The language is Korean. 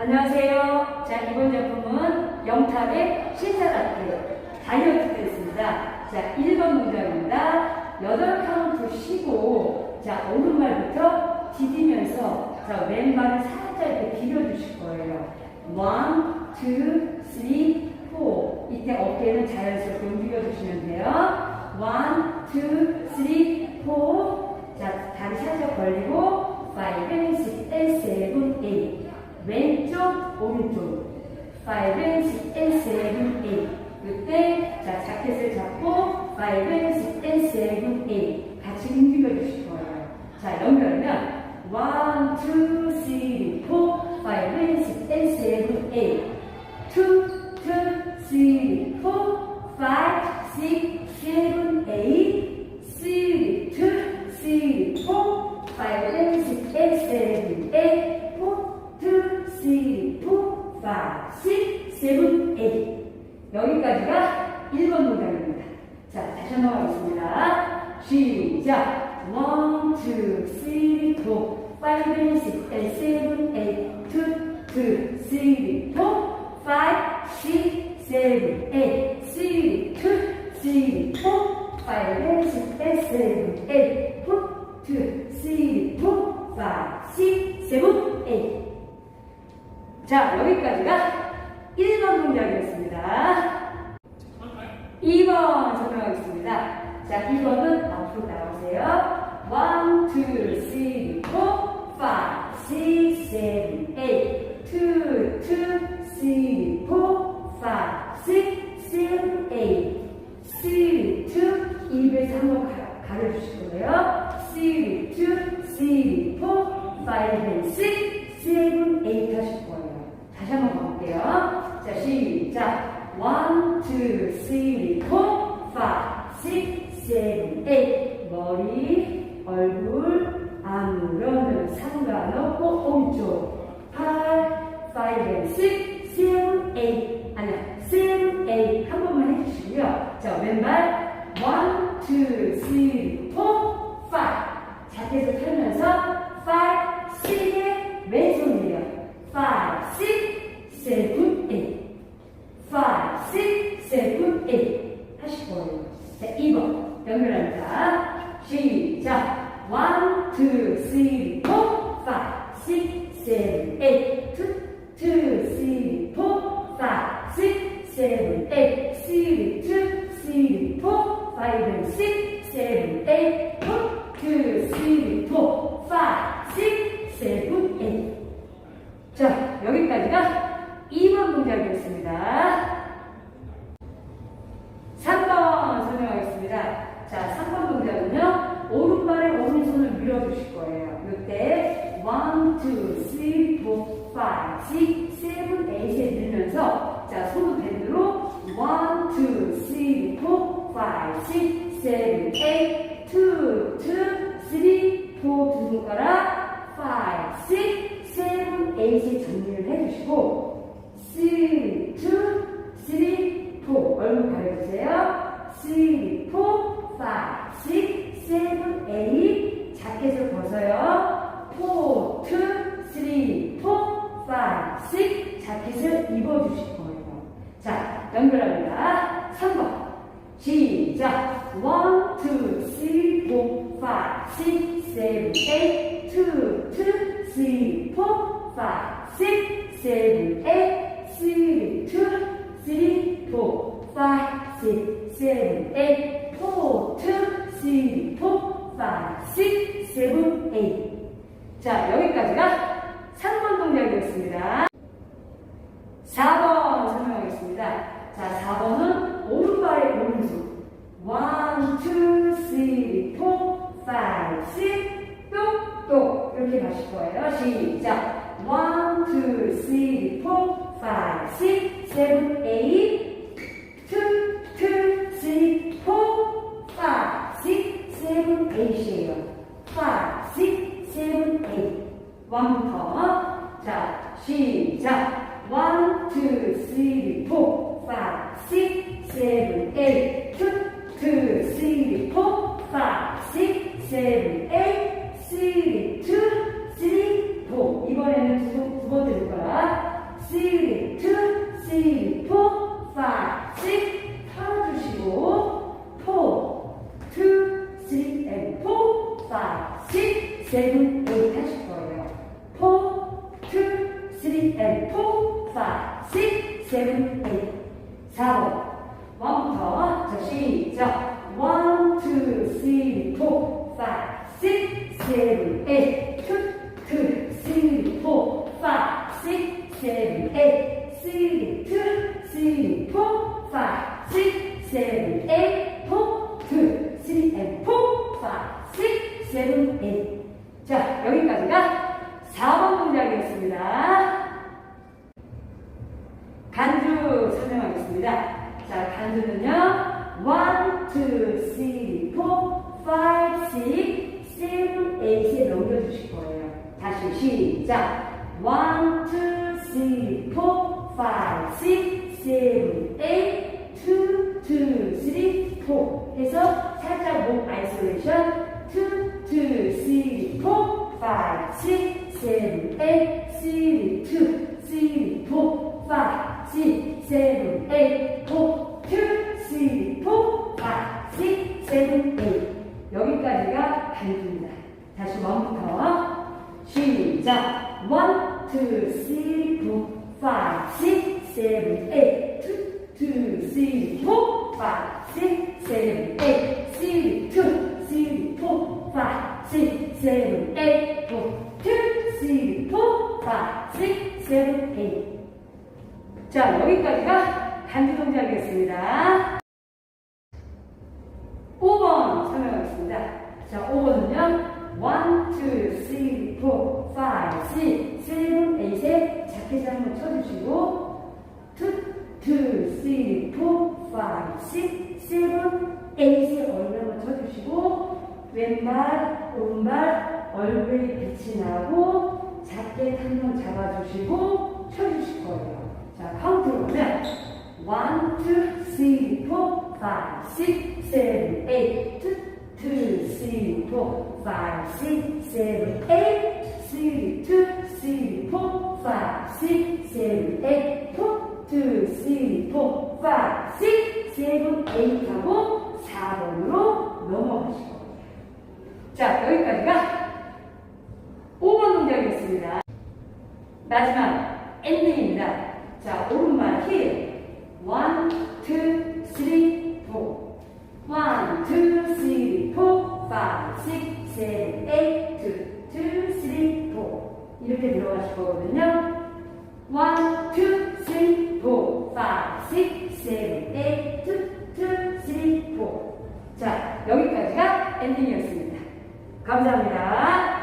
안녕하세요. 자, 이번 작품은 영탁의 신사답게 다이어트 테스트입니다. 자, 1번 문장입니다. 8카운트 쉬고, 자, 오른발부터 디디면서, 자, 왼발을 살짝 이렇게 비벼주실 거예요. 1, 2, 3, 4. 이때 어깨는 자연스럽게 움직여주시면 돼요. 1, 2, 3, 4. 자, 다리 살짝 벌리고, 5, 6, 7, 8. 왼쪽, 오른쪽. 5, 6, 7, 8. 그때, 자, 자켓을 잡고, 5, 6, 7, 8. 같이 움직여 주실 거예요. 자, 연결하면, 1, 2, 3, 4, 5, 6, 7, 8. 2, 2, 3, 4, 5, 6, 7, 8. 3, 2, 3, 4, 5, 6, 7, 8. 4, 2, 3, 4, 5, 6, 7, 8. 여기까지가 1번 문장입니다. 자, 다시 한번 하겠습니다. 시작. 1, 2, 3, 4, 5, 6, 7, 8. 2, 2, 3, 4, 5, 6, 7, 8. 3, 2, 3, 4, 5, 6, 7, 8. 4, 2, 3, 4, 5, 6, 7, 8. 자, 여기까지가 1번 문장이었습니다. 2번 설명하겠습니다. 자, 2번은 앞으로 나오세요. 1, 2, 3, 4, 5, 6, 7, 8. 2, 2, 3, 4, 5, 6, 7, 8. 3, 2, 입에서 한번 가- 가려주실 거예요. 3, 2, 3, 4, 5, 6, 7, 8 하실 거예요. 다시 한번 가볼게요. 자, 시작. 1, 2, 3, 4, 5, 6, 7, 8. 머리, 얼굴, 아무런 상관없고, 오른쪽. 8, 5, 6, 7, 8. 아니야, 7, 8. 한 번만 해주시고요. 자, 왼발. 1, 2, 3, 4, 5. 자켓을 펴면서 5, 6에 왼손 내려. 5, 6, 7, 8. 5, 6, 7, 8 하실 거예요. 자, 2번 연결합니다. 시작. 1, 2, 3, 4, 5, 6, 7, 8 2, 2, 3, 4, 5, 6, 7, 8 3, 2, 3, 4, 5, 6, 7, 8 2, 3, 4, 5, 6, 7, 8 자, 여기까지가 2번 동작이었습니다. 3번 설명하겠습니다. 자, 3번 동작은요, 오른발에 오른손을 밀어주실 거예요. 이때 1, 2, 3, 4, 5, 6, 7, 8에 밀면서 자, 손을 밴드로 1, 2, 3, 4, 5, 6, 7, 8 2, 2, 3, 4 두 손가락 5, 6, 7, 8에 정리를 해주시고 3, 2, 3, 4 얼굴 가려주세요. 3, 4, 5, 6, 7, 8 자켓을 벗어요 4, 2, 3, 4, 5, 6 입어주실 거예요. 자 연결합니다. 3번. 시작. 1, 2, 3, 4, 5, 6, 7, 8 2, 2, 3, 4, 5, 6, 7, 8 3, 2, 3, 4, 5, 6, 7, 8 4, 2, 3, 4, 5, 6, 7, 8 자, 여기까지가 3번 동작이었습니다. 4번 설명하겠습니다. 자, 4번은 오른발의 오른손. 1, 2, 3, 4, 5, 6, 똑똑. 이렇게 가실 거예요. 시작. 1, 2, 3, 4, 5, 6, 7, 8. 2, 2, 3, 4, 5, 6, 7, 8이에요. 5, 6, 7, 8. 1부터. 자, 시작. 6, 7, 8 하실 거예요. 4, 2, 3, and 4, 5, 6, 7, 8. 7, 8. 자, 여기까지가 4번 문장이었습니다. 간주 설명하겠습니다. 자, 간주는요. 1, 2, 3, 4, 5, 6, 7, 8에 넘겨주실 거예요. 다시 시작. 1, 2, 3, 4, 5, 6, 7, 8, 2, 2, 3, 4 해서 살짝 목 아이솔레이션 2, 2, 3, 4, 5, 6, 7, 8, 3, 2, 3, 4, 5, 6, 7, 8, 4, 2, 3, 4, 5, 6, 7, 8 여기까지가 단주입니다. 다시 원부터 시작 1, 2, 3, 4, 5, 6, 7, 8 2, 2, 3, 4, 5, 6, 7, 8 3, 2, 3, 4, 5, 6, 7, 8 4, 2, 3, 4, 5, 6, 7, 8 자, 여기까지가 단주 동작이었습니다. 5번 설명하겠습니다. 자, 5번은요. 1, 2, 3, 4, 5, 6, 7, 8에 자켓을 한번 쳐주시고 2, 2, 3, 4, 5, 6, 7, 8에 얼굴 한번 쳐주시고 왼발, 오른발 얼굴에 빛이 나고 자켓 한번 잡아주시고 쳐주실 거예요. 자, 카운트로 보면 1, 2, 3, 4, 5, 6, 7, 8 2, 2, 3, 4, 5, 6, 7, 8 3, 2, 3, 4, 5, 6, 7, 8 4, 2, 3, 4, 5, 6, 7, 8 하고 4번으로 넘어가실 겁니다. 자, 여기까지가 5번 동작이었습니다. 마지막 엔딩입니다. 자, 오른발 힐. 1, 2, 3, 4. 1, 2, 3, 4, 5, 6, 7, 8, 2, 2, 3, 4. 이렇게 들어가실 거거든요. 1, 2, 3, 4, 5, 6, 7, 8, 2, 2, 3, 4. 자, 여기까지가 엔딩이었습니다. 감사합니다.